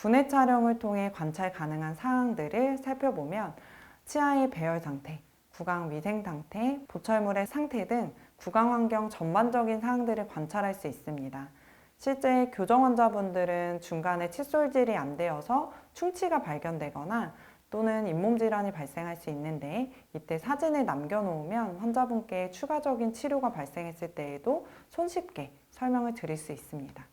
군내 촬영을 통해 관찰 가능한 사항들을 살펴보면 치아의 배열 상태, 구강 위생 상태, 보철물의 상태 등 구강 환경 전반적인 사항들을 관찰할 수 있습니다. 실제 교정 환자분들은 중간에 칫솔질이 안 되어서 충치가 발견되거나 또는 잇몸 질환이 발생할 수 있는데 이때 사진을 남겨놓으면 환자분께 추가적인 치료가 발생했을 때에도 손쉽게 설명을 드릴 수 있습니다.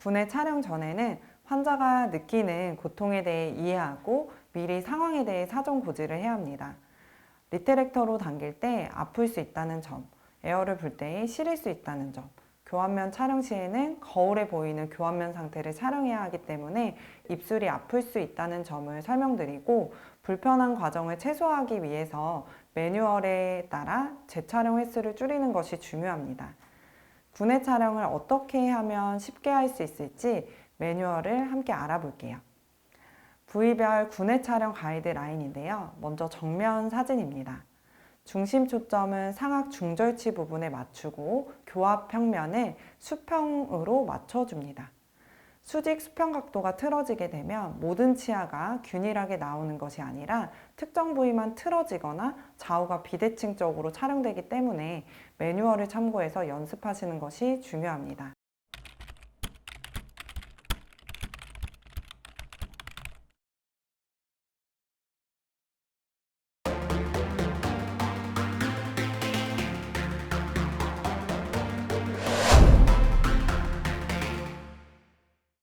군내 촬영 전에는 환자가 느끼는 고통에 대해 이해하고 미리 상황에 대해 사전 고지를 해야 합니다. 리트렉터로 당길 때 아플 수 있다는 점, 에어를 불때 시릴 수 있다는 점, 교환면 촬영 시에는 거울에 보이는 교환면 상태를 촬영해야 하기 때문에 입술이 아플 수 있다는 점을 설명드리고 불편한 과정을 최소화하기 위해서 매뉴얼에 따라 재촬영 횟수를 줄이는 것이 중요합니다. 군내 촬영을 어떻게 하면 쉽게 할 수 있을지 매뉴얼을 함께 알아볼게요. 부위별 군내 촬영 가이드라인인데요. 먼저 정면 사진입니다. 중심 초점은 상악 중절치 부분에 맞추고 교합 평면을 수평으로 맞춰줍니다. 수직 수평 각도가 틀어지게 되면 모든 치아가 균일하게 나오는 것이 아니라 특정 부위만 틀어지거나 좌우가 비대칭적으로 촬영되기 때문에 매뉴얼을 참고해서 연습하시는 것이 중요합니다.